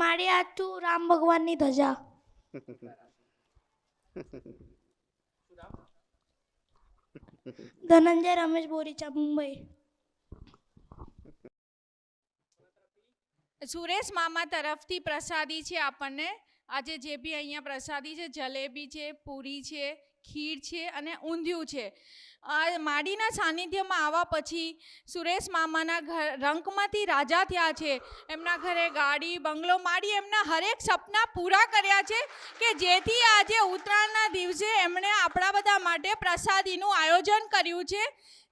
મારી હાથું રામ ભગવાનની ધજા. ધનંજય રમેશ બોરીચા, મુંબઈ. સુરેશ મામા તરફથી પ્રસાદી છે આપણને. આજે જે બી અહીંયા પ્રસાદી છે, જલેબી છે, પૂરી છે, ખીર છે અને ઊંધિયું છે. આ માડીના સાનિધ્યમાં આવવા પછી સુરેશ મામાના ઘર રંકમાંથી રાજા થયા છે. એમના ઘરે ગાડી બંગલો માડી એમના હરેક સપના પૂરા કર્યા છે કે જેથી આજે ઉત્તરાયણના દિવસે એમણે આપણા બધા માટે પ્રસાદીનું આયોજન કર્યું છે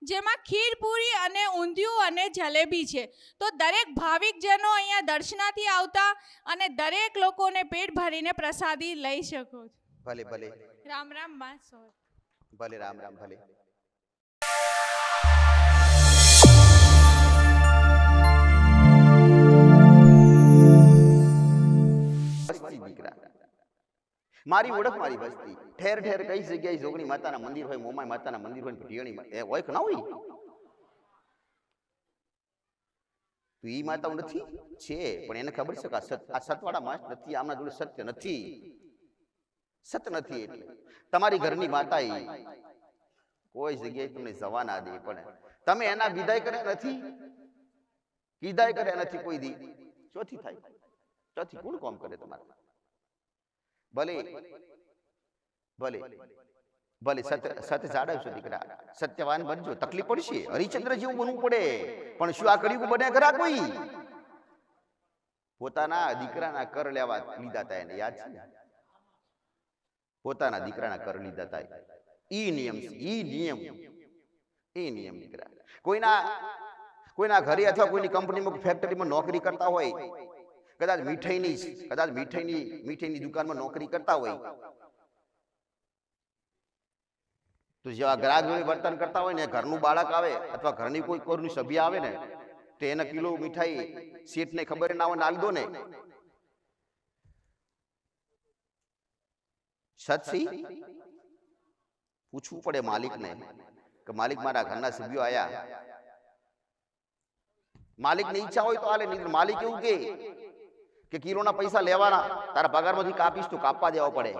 જેમાં ખીરપૂરી અને ઊંધિયું અને જલેબી છે. તો દરેક ભાવિકજનો અહીંયા દર્શનાથી આવતા અને દરેક લોકોને પેટ ભરીને પ્રસાદી લઈ શકો છો. ભલે ભલે. રામ રામ બા ભલે રામ રામ ભલે. મારી ઓળખ મારી વસ્તી. ઠેર ઠેર કઈ જગ્યાએ જોગણી માતાના મંદિર હોય મોમાય માતાના મંદિર હોય ભટિયાણી એ ઓળખ ના હોય. તો ઈ માતાઓ નથી? છે પણ એને ખબર છે કે આ સત આ સતવાળા માસ નથી આમના જોડે સત્ય નથી. સત નથી એટલે. તમારી ઘરની માતા કોઈ જગ્યાએ તમને જવા ના દે પણ. તમે એના વિદાય કર્યા નથી? વિદાય કર્યા નથી કોઈ દી. ચોથી થાય. ચોથી કોણ કોમ કરે તમારે ભલે. ભલે. ભલે. સત્ય સત્ય જાળવશો દીકરા સત્યવાન બનજો. તકલીફ પડશે. હરિચંદ્ર જેવું બનવું પડે. પણ શું આ કર્યું બને ખરા કોઈ? પોતાના દીકરાના કર લેવા લીધા હતા એને. યાદ છે? પોતાના દીકરાના કર લીધા હતા ઈ નિયમ ઈ નિયમ. એ નિયમ, દીકરા. કોઈના કોઈના ઘરે અથવા કોઈની કંપનીમાં ફેક્ટરીમાં નોકરી કરતા હોય કદાચ મીઠાઈની કદાચ મીઠાઈની મીઠાઈની દુકાનમાં નોકરી કરતા હોય. તો જેવા ગ્રાહક વર્તન કરતા હોય ને, ઘરનું બાળક આવે અથવા ઘરની કોઈ કોઈનું સભ્ય આવે ને, તો એને કિલો મીઠાઈ શેઠને ખબર ના હોય ના દો ને. સત્સી પૂછવું પડે માલિકને કે માલિક મારા ઘરના સભ્યો આયા. માલિકની ઈચ્છા હોય તો આલે, નહીં માલિક એવું કે કે કિલોના પૈસા લેવાના, તારા પગારમાંથી કાપીશ તો કાપવા દેવા પડે.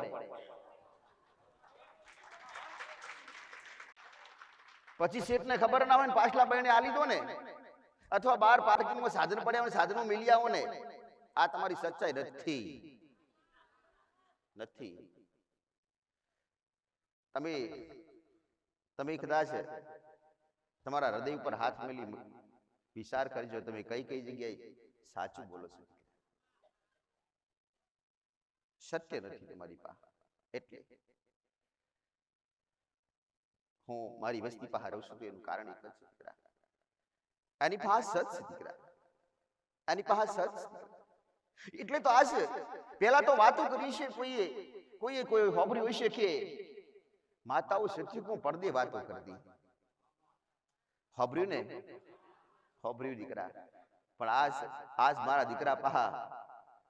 પછી શેઠને ખબર ના હોય ને પાછલા બહેને આ લીધો ને? અથવા બહાર પાર્કિંગમાં સાધન પડ્યા હોય સાધનો મિલી આવો ને? આ તમારી સચ્ચાઈ નથી. નથી. તમે તમે કદાચ તમારા હૃદય ઉપર હાથ મેલી વિચાર કરજો, તમે કઈ કઈ જગ્યાએ સાચું બોલો છો? સત્ય નથી તમારી પાસે. એટલે હું મારી વસ્તી પાસે રહું છું એનું કારણ એક જ દીકરા. એની પાસે સત છે દીકરા. એની પાસે સત એટલે તો આ છે પેલા તો વાતો કરી છે કોઈએ કોઈએ કોઈ હોબરી હોય છે કે માતાઓ સત્યુગમાં પડદે વાતો કરતી? હોબર્યું ને? હોબર્યું દીકરા. પણ આજ આજ મારા દીકરા પહા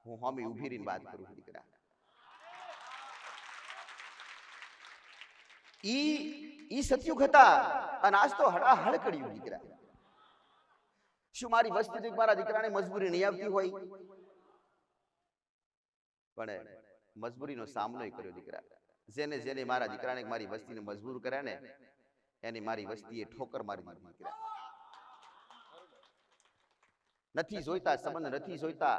હું હોમી ઊભી રહીને વાત કરું દીકરા. ઈ ઈ સતયુગ હતા અને આજ તો હડાહડ કર્યું, દીકરા. શું મારી વસ્તી મારા દીકરાને મજબૂરી નહીં આવતી હોય? પણ મજબૂરીનો સામનો કર્યો, દીકરા. જેને જેને મારા દીકરાને મારી વસ્તીને મજબૂર કર્યા ને, એની મારી વસ્તીએ ઠોકર મારી દીધી, દીકરા. નથી જોઈતા, સંબંધ નથી જોઈતા.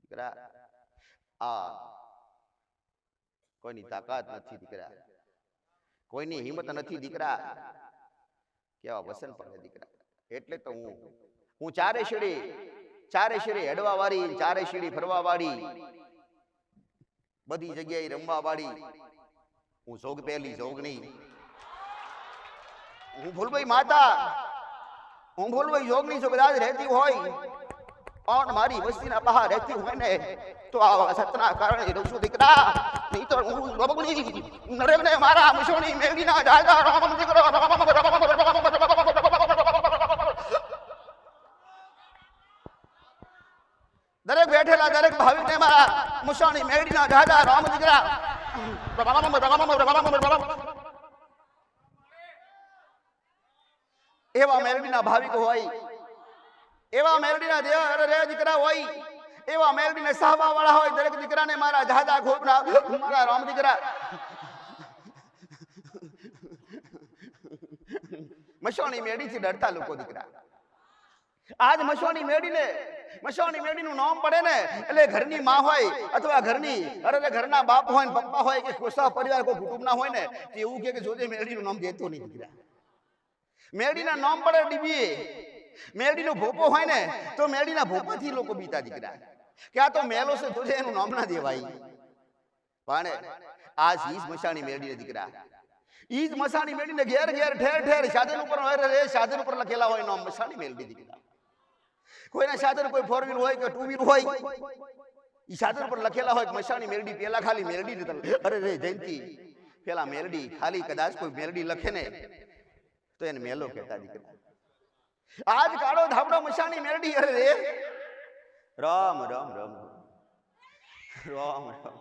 દીકરા, આ કોઈની તાકાત નથી દીકરા. કોઈની હિંમત નથી દીકરા. કેવા વસન પડે દીકરા. એટલે તો હું હું. ચારે શેડી ચારે શેડી હેડવા વાળી ચારે શેડી ફરવા વાળી બધી જગ્યાએ રમવા વાળી હું જોગ પહેલી જોગની હું ભૂલભાઈ માતા. હું ભૂલભાઈ જોગની જો કદાચ રહેતી હોય. પણ મારી વસ્તીના બહાર રહેતી હોય ને તો આ સતના કારણે રહું છું દીકરા નહીં તો હું બબુની નરેન્દ્ર મારા મુશોની મેળવીના રાજા રામ દીકરો દરેક બેઠેલા દરેક ભાવિકને મારા મુસાની મેળીના રાજા રામ દીકરા એવા મેળવીના ભાવિક હોય એવા મેલડીના દેહ રે દીકરા હોય, એવા મેલડીને સાહવા વાળા હોય, દરેક દીકરાને મારા દાદા ખોપના મારા રામ દીકરા. મસોણી મેડીથી ડરતા લોકો દીકરા. આજ મસોણી મેડીને મસોણી મેડીનું નામ પડે ને, એટલે ઘરની માં હોય અથવા ઘરની, અરે ઘરના બાપ હોય ને પપ્પા હોય કે કોસા પરિવાર કોઈ કુટુંબના હોય ને એવું કે જોજે મેડીનું નામ દેતો નહીં દીકરા. મેડીના નામ પડે ડીબીએ. મેડીનો ભોપો હોય ને, તો મેડીના ભોપાથી લોકો બીતા દીકરા. કે આ તો મેલો છે, તો એનું નામ ના દેવાય. પણ આ ઈજ મસાણી મેળડીને દીકરા. ઈજ મસાણી મેળડીને ઘેર ઘેર ઠેર ઠેર સાધન ઉપર રે સાધન ઉપર લખેલા હોય નામ મસાણી મેળડી દીકરા. કોઈના સાધન કોઈ ફોર વ્હીલ હોય કે ટુ વ્હીલ હોય, ઈ સાધન ઉપર લખેલા હોય કે મસાણી મેલડી પેલા ખાલી મેલડી ને અરે રે, જયંતિ, પેલા મેલડી ખાલી કદાચ કોઈ મેલડી લખે ને, તો એને મેલો કહેતા દીકરા. આજ કાળો ધાબડો મસાણી મેરડી અરે રામ રામ રામ રામ રામ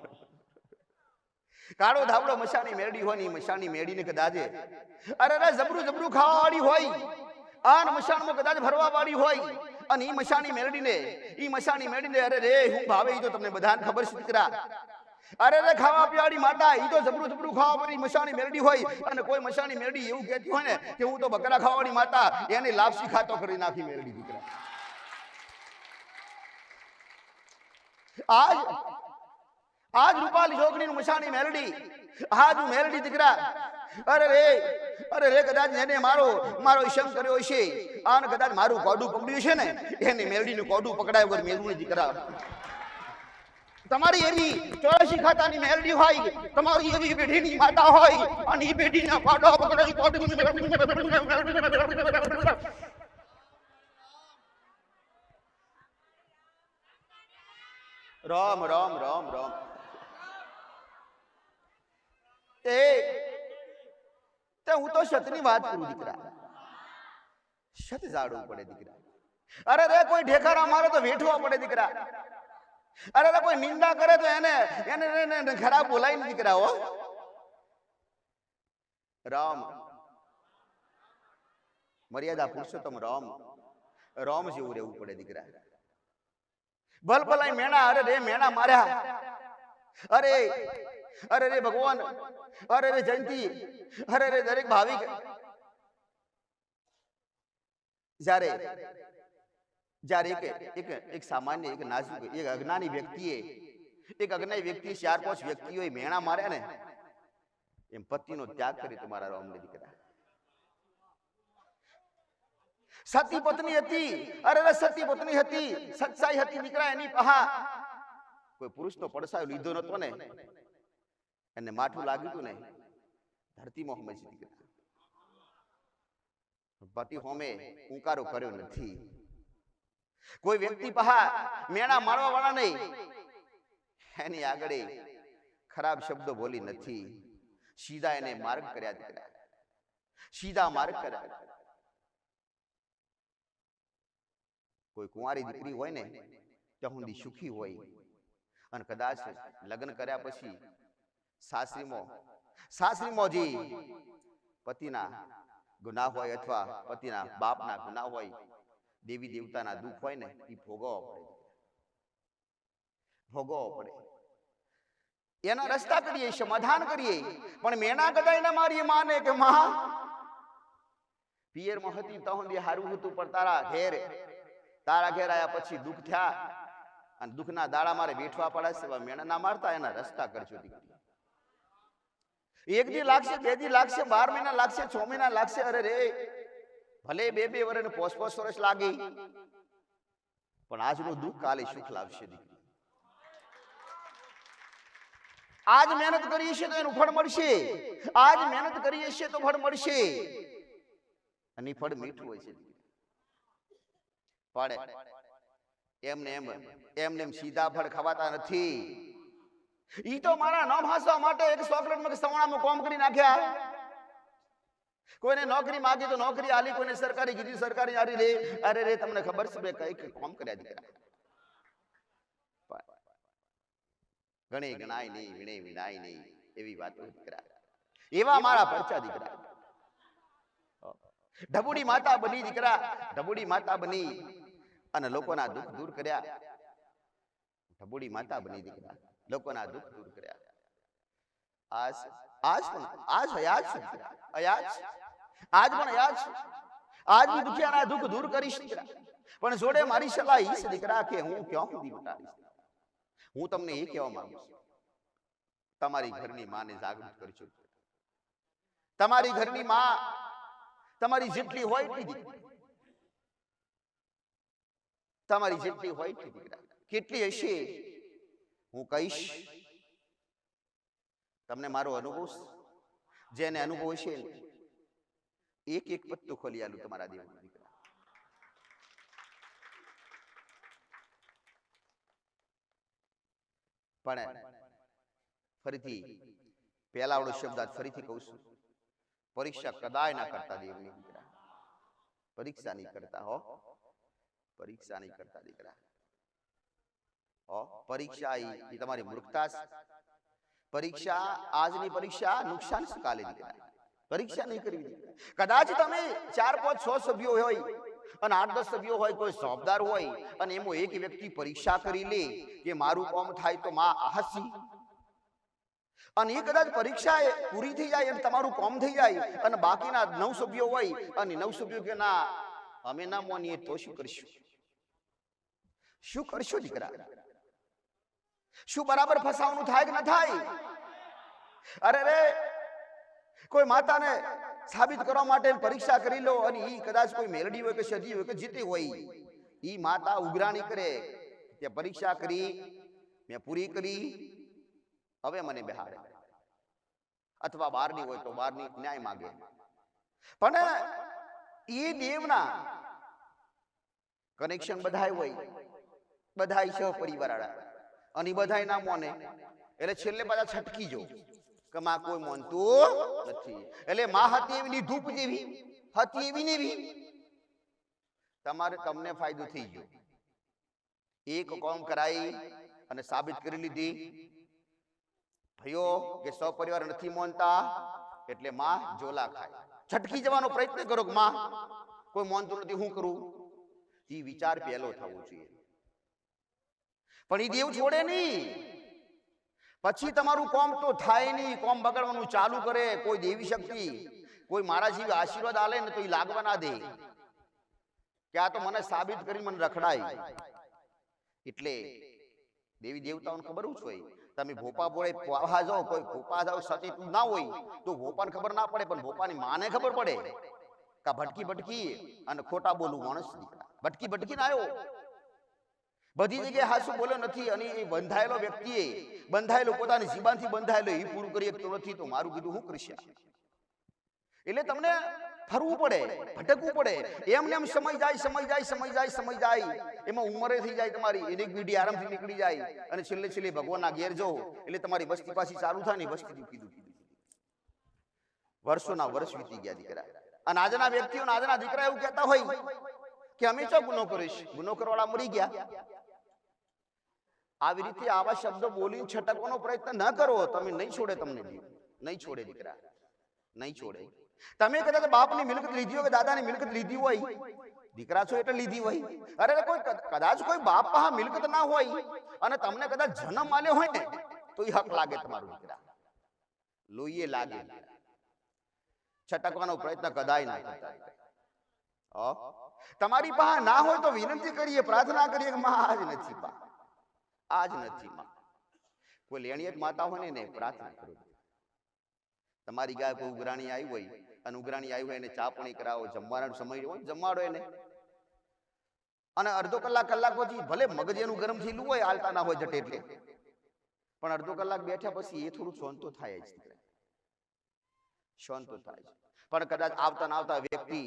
કાળો ધાબડો મસાણી મેરડી હોય ને મસાણી મેરડીને કદાજે અરે અરે, જબરું જબરું ખાવા વાળી હોય. આન મસાણમાં કદાચ ભરવા વાળી હોય. અને ઈ મસાણી મેરડીને, ઈ મસાણી મેરડીને અરે રે હું ભાવે તો તમને બધાને ખબર છે દીકરા. અરે રે, ખાવા પીવાડી માતા, ઈ તો જબરું જબરું ખાવા પડી મશાની મેરડી હોય. અને કોઈ મશાની મેરડી એવું કહેતી હોય ને કે હું તો બકરા ખાવાની માતા, એને લાપસી ખાતો કરી નાખી મેરડી દીકરા. આજ આજ રૂપાલી છોકરીનું મશાની મેલડી, આજ હું મેલડી દીકરા. અરે રે અરે રે, કદાચ એને મારો મારો ઈશમ કર્યો હશે. આને કદાચ મારું કોડું પકડ્યું છે ને, એને મેળડી નું કોડું પકડાય વગર મેલવું દીકરા. તમારી એવી ચોરાશી ખાતાની મેલડી હોય, તમારી એવી પેઢીની માતા હોય, અને એ પેઢીના કોડો પકડાય કોડું રામ રામ રામ રામ. એ, તે હું તો સતની વાત કરું, દીકરા. સત જાડવું પડે, દીકરા. અરે રે, કોઈ ઢેકારા મારે તો વેઠવા પડે, દીકરા. અરે અરે, કોઈ નિંદા કરે તો એને એને ખરાબ બોલાય દીકરા હો. રામ. મર્યાદા પુરુષોત્તમ રામ. રામ જેવું રહેવું પડે દીકરા. ભલ ભલાઈ મેણા, અરે, રે મેણા માર્યા. અરે અરે, રે ભગવાન. અરે, રે જયંતી. અરે, રે દરેક ભાવિક. જ્યારે જ્યારે એક એક એક સામાન્ય, એક નાજુક, એક અજ્ઞાની વ્યક્તિએ એક અજ્ઞાની વ્યક્તિ ચાર પાંચ વ્યક્તિઓએ મેણા માર્યા ને, એમ પતિનો ત્યાગ કરી તમારા રામને દીકરા સતી પત્ની હતી, અરે સતી પત્ની હતી, સચ્ચાઈ હતી દીકરા એની પહા કોઈ પુરુષનો પડસાયો લીધો નતો ને, એને માઠું લાગ્યું હતું ને ધરતીમાં મોહમ્મદ પતિ હોમે ઉંકારો કર્યો નથી. કોઈ વ્યક્તિ પહા મેણા મારવા વાળા નહીં. એની આગળ ખરાબ શબ્દો બોલી નથી. સીધા એને માર્ગ કર્યા કર્યા સીધા માર્ગ કર્યા કોઈ કુંવારી દીકરી હોય ને ત્યાં સુધી સુખી હોય. અને કદાચ લગ્ન કર્યા પછી સાસરીમાં સાસરીમાં જે પતિના ગુનાહ હોય અથવા પતિના બાપના ગુનાહ હોય દેવી દેવતાના દુઃખ હોય ને એ ભોગવવા પડે ભોગવવો પડે. એના રસ્તા કરીએ સમાધાન કરીએ. પણ મેના કદાય ના મારી માને કે માં? પિયરમાં હતી તહું દે હારું હતું પણ તારા ઘેર. તારા ઘેર આયા પછી દુઃખ થયા. અને દુઃખના દાડા મારે બેઠવા પડે છે મેણા ના મારતા એના રસ્તા કરજો દીકરી. એક દી લાગશે બે દી લાગશે બાર મહિના લાગશે છ મહિના લાગશે અરે રે. ભલે બે બે વર્ષ પોસ પોસ વર્ષ લાગી, પણ આજનું દુઃખ કાલે સુખ લાવશે આજ મહેનત કરીએ છીએ તો એનું ફળ મળશે. આજ મહેનત કરીએ છીએ તો ફળ મળશે. અને ફળ મીઠું હોય છે. પડે. એમને એમ એમને એમ સીધા ફળ ખવાતા નથી. ઈ તો મારા ન હાસવા માટે એક ચોકલેટમાં કે સવાણામાં કોમ કરી નાખ્યા. કોઈને નોકરી માગી તો નોકરી આલી કોઈને સરકારી કીધી સરકારી આલી લે. અરે રે તમને ખબર છે બે કઈ કઈ કોમ કર્યા દીકરા. ગણે ગણાય નહીં વિણે વિણાય નહીં એવી વાતો દીકરા. એવા મારા પરચા દીકરા. ઢબુડી માતા બની દીકરા ઢબુડી માતા બની અને લોકોના દુઃખ દૂર કર્યા. ઢબુડી માતા બની દીકરા લોકોના દુઃખ દૂર કર્યા. આજ આજ પણ આજ હયાત છે હયાત છે. આજ પણ યાદ છે. આજ બી દુખિયાના દુઃખ દૂર કરીશ દીકરા. પણ જોડે મારી સલાહ ઈ દીકરા કે હું ક્યાં સુધી મટાડીશ હું તમને એ કહેવા માંગુ છું. તમારી ઘરની માને જાગૃત કરજો તમારી ઘરની માં તમારી જેટલી હોય એટલી દીકરી તમારી જેટલી હોય એટલી દીકરા. કેટલી હશે? હું કહીશ તમને મારો અનુભવ જેને અનુભવ ને, એક એક પત્તું ખોલી આલું તમારા દેવના દીકરા પણ ફરીથી પહેલા આવડો શબ્દ ફરીથી કહું છું. પરીક્ષા કદાય ના કરતા દેવની દીકરા. પરીક્ષા નહીં કરતા હો. પરીક્ષા નહીં કરતા દીકરા. હો, પરીક્ષા ઈ તમારી મૂર્ખતા પરીક્ષા, આજની પરીક્ષા નુકસાન શું કાલે દીકરા? પરીક્ષા નહીં કરવી. કદાચ તમે ચાર, પાંચ, છ સભ્યો હોય અને આઠ, દસ સભ્યો હોય, કોઈ જવાબદાર હોય અને એમાં એક વ્યક્તિ પરીક્ષા કરી લે કે મારું કોમ થાય તો માં હસી અને એ કદાચ પરીક્ષા પૂરી થઈ જાય અને તમારું કોમ થઈ જાય અને બાકીના નવ સભ્યો હોય અને નવ સભ્યો કે ના, અમે ના માનીએ તો શું કરશું? શું કરશો દીકરા? શું બરાબર ફસાવાનું થાય કે ન થાય? અરે રે કોઈ માતાને સાબિત કરવા માટે પરીક્ષા કરી લો અને ઈ કદાચ કોઈ મેલડી હોય કે સજી હોય કે જીતી હોય. ઈ માતા ઉઘરાણી કરે કે પરીક્ષા કરી, મેં પૂરી કરી, હવે મને બેહાડે. અથવા બહારની હોય તો બહારની ન્યાય માગે. પણ એ દેવના કનેક્શન બધાય હોય. બધાય સહ પરિવાર અને બધાય ના મોને એટલે છેલ્લે પાછા છટકી જો. કે કોઈ મોનતું નથી. એટલે માં હતી એવી ધૂપ જેવી, હતી એવી ને એવી. તમારે તમને ફાયદો થઈ ગયો. એક કોમ કરાઈ અને સાબિત કરી લીધી. ભયો કે સપરિવાર નથી માનતા એટલે માં જોલા ખાય. છટકી જવાનો પ્રયત્ન કરો કે માં, કોઈ માનતું નથી, હું કરું? એ વિચાર પહેલો થવો જોઈએ. પણ એ દેવ છોડે નહીં. પછી તમારું કોમ તો થાય નહીં, કોમ બગાડવાનું ચાલુ કરે, કોઈ દેવી શક્તિ, કોઈ મારા જીવ આશીર્વાદ આલે ને તો એ લાગવા ના દે. કે આ તો મને સાબિત કરી મને રખડાય. એટલે દેવી દેવતાઓને ખબર જ હોય તમે ભોપા બોળે પાવા જાઓ, કોઈ ભોપા જાઓ સતી ના હોય, તો ભોપાને ખબર ના પડે, પણ ભોપાની માને ખબર પડે. કા ભટકી ભટકી અને ખોટા બોલું માણસ ભટકી ભટકી ના આવ્યો. બધી જગ્યાએ હાસુ બોલ્યો નથી અને એ બંધાયેલો વ્યક્તિએ બંધાયેલો પોતાની જીબાનથી બંધાયેલો એ પૂરું કરી શકતો નથી, તો મારું કીધું હું કરીશ એટલે તમને ફરવું પડે, ભટકવું પડે. એમને એમ સમય જાય સમય જાય સમય જાય સમય જાય. એમાં ઉંમરે થઈ જાય તમારી, એની બીડી આરામથી નીકળી જાય. અને છેલ્લે છેલ્લે ભગવાનના ઘેર જો એટલે તમારી વસ્તી પાછી ચાલુ થાય ને વસ્તી દુખી દુખી. વર્ષોના વર્ષ વીતી ગયા દીકરા. અને આજના વ્યક્તિઓ આજના દીકરા એવું કહેતા હોય કે અમે ચો ગુનો કરીશ? ગુનો કરવાળા મરી ગયા. આવી રીતે આવા શબ્દો બોલીને છટકવાનો પ્રયત્ન ન કરો. તમે નહીં છોડે તમને નહીં છોડે દીકરા. નહીં છોડે. તમે કદાચ બાપની મિલકત લીધી હોય કે દાદાની મિલકત લીધી હોય. દીકરા છો એટલે લીધી હોય. અરે કોઈ કદાચ કોઈ બાપ પાસે મિલકત ના હોય અને તમને કદાચ જન્મ આલ્યો હોય ને, તો એ હક લાગે તમારું દીકરા. લોહીએ લાગે. છટકવાનો પ્રયત્ન કદાય ના કરતા તમારી પાસે ના હોય તો વિનંતી કરીએ, પ્રાર્થના કરીએ કે માં આજ નથી પા. આજ નથી માં કોઈ લેણિયત માતા હોય ને પ્રાર્થના કરો તમારી ગાય કોઈ ઉઘરાણી આવી હોય, અને ઉઘરાણી આવી હોય એને ચા પાણી કરાવો જમવાનો સમય હોય, જમાડો એને. અને અડધો કલાક કલાક પછી ભલે મગજ એનું ગરમ થયેલું હોય, હાલતા ના હોય જટે એટલે. પણ અડધો કલાક બેઠ્યા પછી એ થોડું શાંતો થાય જ. શાંતો થાય છે. પણ કદાચ આવતા ના આવતા વ્યક્તિ,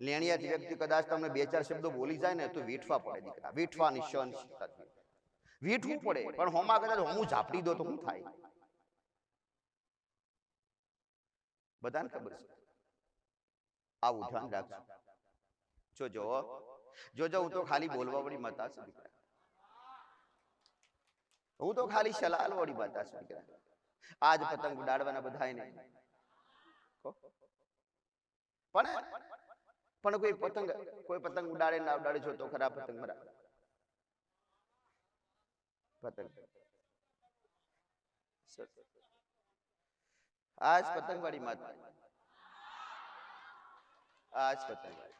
લેણિયાત વ્યક્તિ કદાચ તમને બે ચાર શબ્દો બોલી જાય ને તો વીઠવા પડે દીકરા વીઠવાની સહનશીલતા જોઈએ. વીઠવું પડે. પણ હોમાં કદાચ હું ઝાપડી દો તો શું થાય? બધાને ખબર છે? આવું ધ્યાન રાખજો. જોજો જોજો હું તો ખાલી બોલવા વાળી માતા છું દીકરા. હું તો ખાલી સલાલ વાળી માતા છું દીકરા. આજ પતંગ ઉડાડવાના બધાયને. કહો. પણ પણ કોઈ પતંગ કોઈ પતંગ ઉડાડે ના ઉડાડે જો તો ખરા પતંગ મરા પતંગ. આજ પતંગવાડી માતા આજ પતંગવાડી.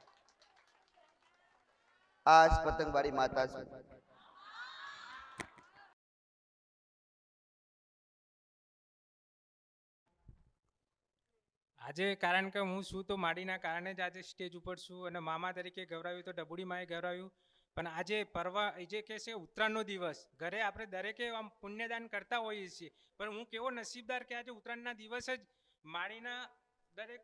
આજ પતંગવાડી માતા છે આજે કારણ કે હું છું તો માડીના કારણે જ આજે સ્ટેજ ઉપર છું અને મામા તરીકે ગૌરાવ્યું તો ડબુડી માએ ગૌરાવ્યું. પણ આજે પર્વ, એ જે કહે છે, ઉત્તરાયણનો દિવસ. ઘરે આપણે દરેકે આમ પુણ્યદાન કરતા હોઈએ છીએ. પણ હું કેવો નસીબદાર કે આજે ઉત્તરાયણના દિવસ જ માડીના દરેક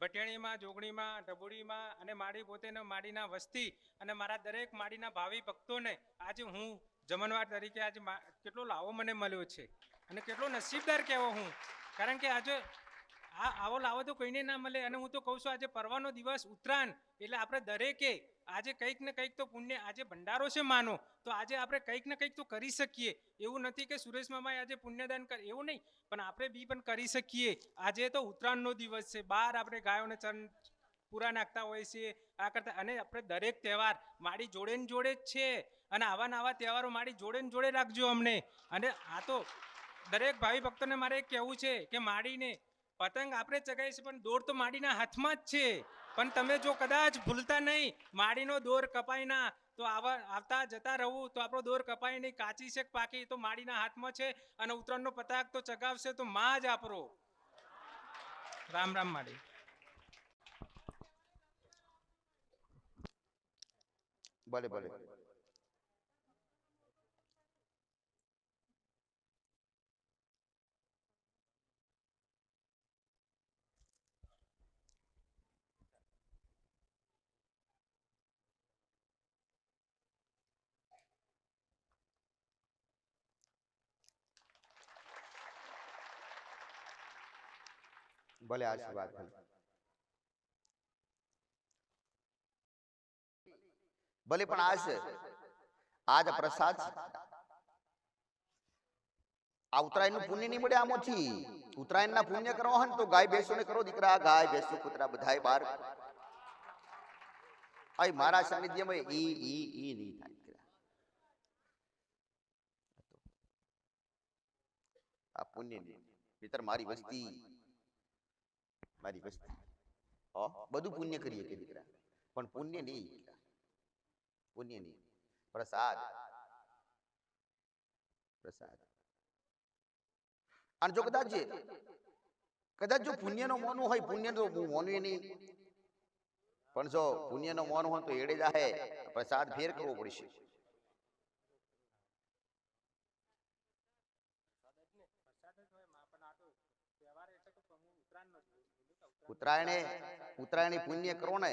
ભટિયાણીમાં જોગણીમાં ડબુડીમાં અને માડી પોતેને, માડીના વસ્તી અને મારા દરેક માડીના ભાવિ ભક્તોને આજે હું જમણવાર તરીકે આજે કેટલો લાવો મને મળ્યો છે અને કેટલો નસીબદાર કહેવો હું. કારણ કે આજે આ આવો લાવો તો કોઈને ના મળે. અને હું તો કહું છું, આજે પરવાનો દિવસ ઉત્તરાયણ એટલે આપણે દરેકે આજે કંઈક ને કંઈક તો પુણ્ય આજે ભંડારો છે માનો, તો આજે આપણે કંઈક ને કંઈક તો કરી શકીએ. એવું નથી કે સુરેશ મામાએ આજે પુણ્યદાન કર, એવું નહીં, પણ આપણે બી પણ કરી શકીએ. આજે તો ઉત્તરાયણનો દિવસ છે બહાર આપણે ગાયોને ચરણ પૂરા નાખતા હોય છે, આ કરતા, અને આપણે દરેક તહેવાર મારી જોડે ને જોડે જ છે. અને આવા નવા તહેવારો મારી જોડે ને જોડે રાખજો અમને. અને આ તો દરેક ભાવિ ભક્તોને મારે કહેવું છે કે માડીને પતંગ આપણે ચગાવીએ પણ દોર તો માડીના હાથમાં જ છે. પણ તમે જો કદાચ ભૂલતા નહીં, માડીનો દોર કપાય ના, તો આવા, આવતા જતા રહું, તો આપણો દોર કપાય નહીં, કાચી છે પાકી, તો માડીના હાથમાં છે, અને ઉત્તરાયણનો પતાક તો ચગાવશે, તો માં જ આપરો રામ રામ માડી. ભલે ભલે. ભલે આશીર્વાદ ભલે ભલે પણ આજ આજ પ્રસાદ. આ ઉત્તરાયણનું પુણ્ય નહીં મળે આમાંથી. ઉત્તરાયણ ના પુણ્ય કરવા હોય તો ગાય ભેંસો ને કરો દીકરા ગાય ભેંસો કૂતરા બધાય બાર. આય મારા સાનિધ્યમાં ઈ ઈ ઈ નહીં થાય દીકરા. આ પુણ્ય નહીં મિત્ર મારી વસ્તી. મારી વસ્તી બધું પુણ્ય કરીએ કે દીકરા પણ પુણ્ય નહીં દીકરા પુણ્ય નહીં પ્રસાદ પ્રસાદ અને જો કદાચ જે કદાચ જો પુણ્યનો મોનું હોય પુણ્ય તો મોનું નહીં પણ જો પુણ્યનો મોનું હોય તો એડે જાહે પ્રસાદ ફેર કરવો પડશે ઉત્તરાયણે ઉત્તરાયણ પુણ્ય કરો ને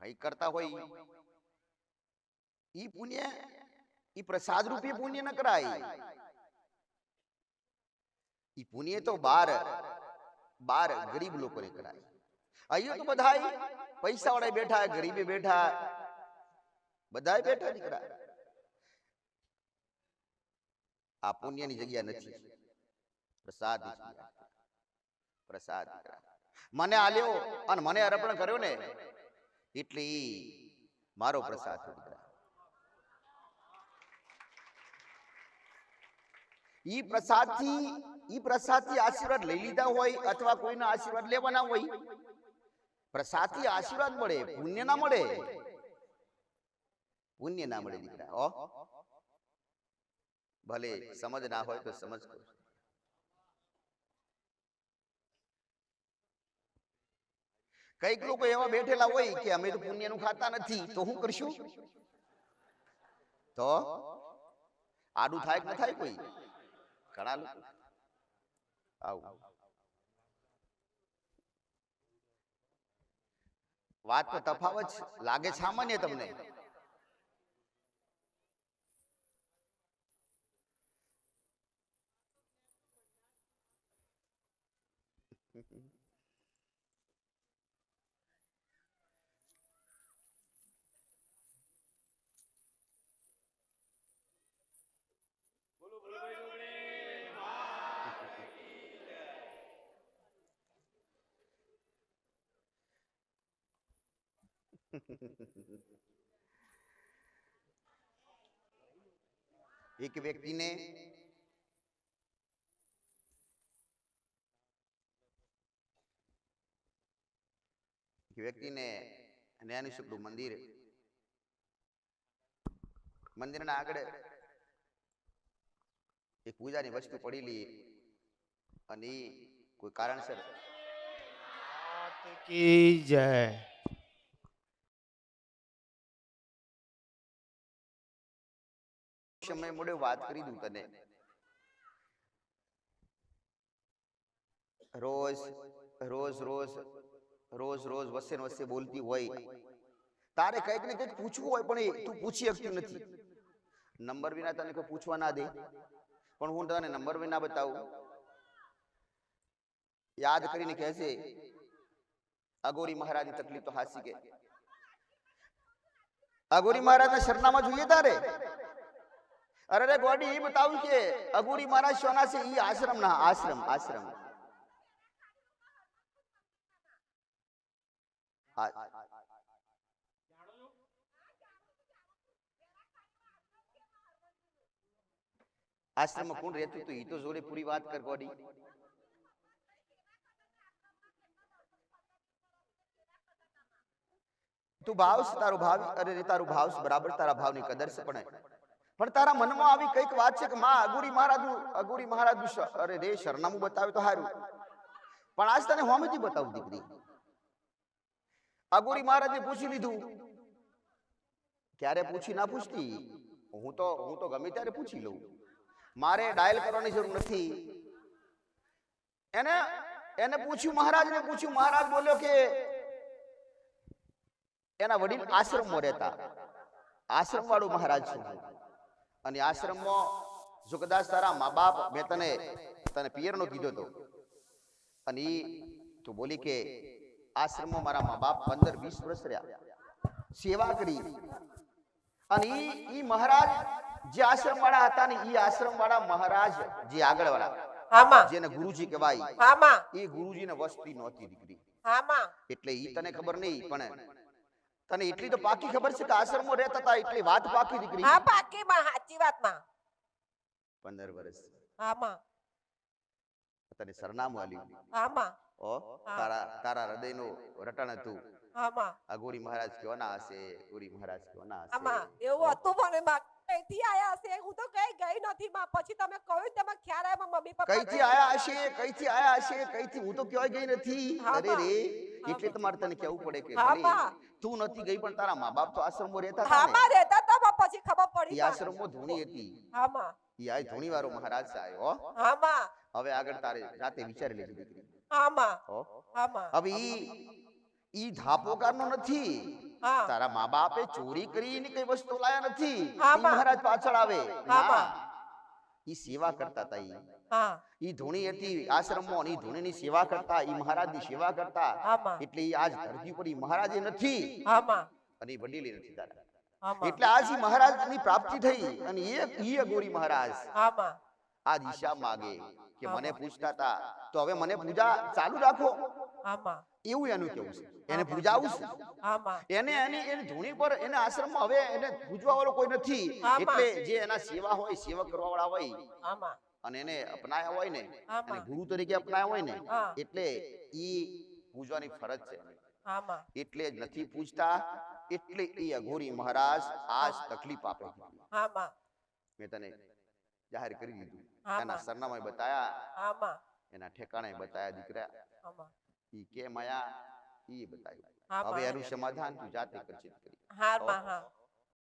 કઈ કરતા હોય ઈ. પુણ્ય, ઈ પ્રસાદ રૂપે પુણ્ય ન કરાય. ઈ પુણ્ય તો બાર બાર ગરીબ લોકોને કરાય. અહીંયા તો બધા પૈસા વાળા બેઠા, ગરીબે બેઠા. બધા બેઠા દીકરા. આ પુણ્યની જગ્યા નથી. પ્રસાદ પ્રસાદ. મને આલ્યો અને મને અર્પણ કર્યો ને, એટલે મારો પ્રસાદ ઈ પ્રસાદથી ઈ પ્રસાદથી આશીર્વાદ લઈ લીધા હોય અથવા કોઈના આશીર્વાદ લેવાના હોય? પ્રસાદથી આશીર્વાદ મળે, પુણ્ય ના મળે? પુણ્ય ના મળે દીકરા ભલે સમજ ના હોય તો સમજ કરો. કંઈક લોકો એવા બેઠેલા હોય કે અમે તો પુણ્યનું ખાતા નથી તો શું કરશું? તો? આડું થાય કે ન થાય કોઈ? ઘણા લોકો. આવું. વાત તો તફાવત લાગે સામાન્ય તમને. એક વ્યક્તિને વ્યક્તિને જ્ઞાનેશ્વરનું મંદિર મંદિરના આગળ એક પૂજાની વસ્તુ પડેલી અને કોઈ કારણસર કી જય સમય મોડે વાત કરી દઉં તને. રોજ રોજ રોજ રોજ રોજ વસે વસે બોલતી હોય. તારે કંઈક ને કંઈક પૂછવું હોય પણ તું પૂછી શકતી નથી. નંબર વિના તને કોઈ પૂછવા ના દે. પણ હું તને નંબર વિના બતાવું. યાદ કરીને કહેશે અગોરી મહારાજની તકલીફ તો હાસી કે. અગોરી મહારાજના સરનામા જોઈએ તારે? અરે રે ગોડી એ બતાવું કે અગુરી મહારાજ સોના છે ઈ આશ્રમ ના આશ્રમ આશ્રમ આ- આશ્રમમાં કોણ રહેતું હતું ઈ તો જોડે પૂરી વાત કર ગોડી તું ભાવ છે તારો ભાવ અરે રે તારો ભાવ છે બરાબર તારા ભાવની કદર છે પણ પણ તારા મનમાં આવી કંઈક વાત છે કે માં અગુરી મહારાજ અગુરી મહારાજ અરે રે સરનામું બતાવે તો સારું પણ આજ તને હોમેથી બતાવું દીકરી. અગુરી મહારાજે પૂછી લીધું. ક્યારે પૂછી ના પૂછતી? હું તો હું તો ગમે ત્યારે પૂછી લઉં. મારે ડાયલ કરવાની જરૂર નથી. એને એને પૂછ્યું મહારાજને, પૂછ્યું મહારાજ બોલ્યો કે એના વડીલ આશ્રમમાં રહેતા. આશ્રમ વાળો મહારાજ છું. અને આશ્રમમાં જો કદાચ તારા મા બાપ મેં તને તને પિયરનો કીધો તો. અને એ તું બોલી કે આશ્રમમાં મારા મા બાપ પંદર વીસ વર્ષ રહ્યા. સેવા કરી. અને એ ઈ મહારાજ જે આશ્રમ વાળા હતા ને એ આશ્રમ વાળા મહારાજ જે આગળ વાળા જેને ગુરુજી કહેવાય એ એ ગુરુજીને વસ્તી નહોતી દીકરી. એટલે ઈ તને ખબર નહીં પણ તને એટલી તો પાકી ખબર છે કે આશ્રમમાં રહેતા હતા એટલી વાત પાકી દીકરી. હા પાકી માં સાચી વાતમાં. પંદર વર્ષ. આમાં. તને સરનામું આલ્યું. માં ઓ તારા તારા હૃદયનો રટણ હતું. આ ગોરી મહારાજ કેવાના હશે ગોરી મહારાજ આમાં હશે એવું હતું પણ માં કઈથી આયા હશે હું તો કઈ ગઈ નથી માં પછી તમે કહ્યું તમે ખ્યાલ આવ્યો મમ્મી પપ્પા કઈથી આયા હશે કઈથી આયા હશે કઈથી હું તો ક્યાંય ગઈ નથી અરે રે એટલે તમારે તને કેવું પડે કે હા. તું નથી ગઈ પણ તારા મા બાપ તો આશ્રમમાં રહેતા હતા હા રહેતા હતા માં પછી ખબર પડી માં. આશ્રમમાં ધૂણી હતી આમાં ઈ આ ધૂણી વાળો મહારાજ સાહેબ હો હા માં હવે આગળ તારે રાતે વિચારી લેજો દીકરી આમાં હો આમાં હવે ઈ ઈ ધાપોકારનો નથી. તારા મા બાપે ચોરી કરીને કઈ વસ્તુ લાયા નથી. મહારાજ પાછળ આવે. ના ઈ સેવા કરતા તા ઈ. ઈ ધૂણી હતી આશ્રમમાં ઈ ધૂણીની સેવા કરતા ઈ મહારાજની સેવા કરતા. એટલે ઈ આજ ધરતી પર ઈ મહારાજે નથી. અને ઈ વડીલે નથી તારા. એટલે આજ ઈ મહારાજની પ્રાપ્તિ થઈ અને એ ઈ અગોરી મહારાજ આ દિશા માગે કે મને પૂછતા તો હવે મને પૂજા ચાલુ રાખો. આમાં. એવું એનું કેવું છે? એને પૂજાવું છે? એને એની એની ધૂણી પર એના આશ્રમમાં હવે એને પૂજવા વાળો કોઈ નથી. એટલે જે એના સેવા હોય સેવા કરવા વાળા હોય અને એને અપનાયા હોય ને અને ગુરુ તરીકે અપનાયા હોય ને એટલે ઈ પૂજવાની ફરજ છે એટલે જ નથી પૂજતા એટલે એ અઘોરી મહારાજ આજ તકલીફ આપે. મેં તને જાહેર કરી દીધું. એના સરનામા બતાયા. એના ઠેકાણે બતાયા દીકરા. ઈ કેમ આયા? ઈ બતાવ્યું. હવે એનું સમાધાન તું જાતે કરજે હારમાં હા.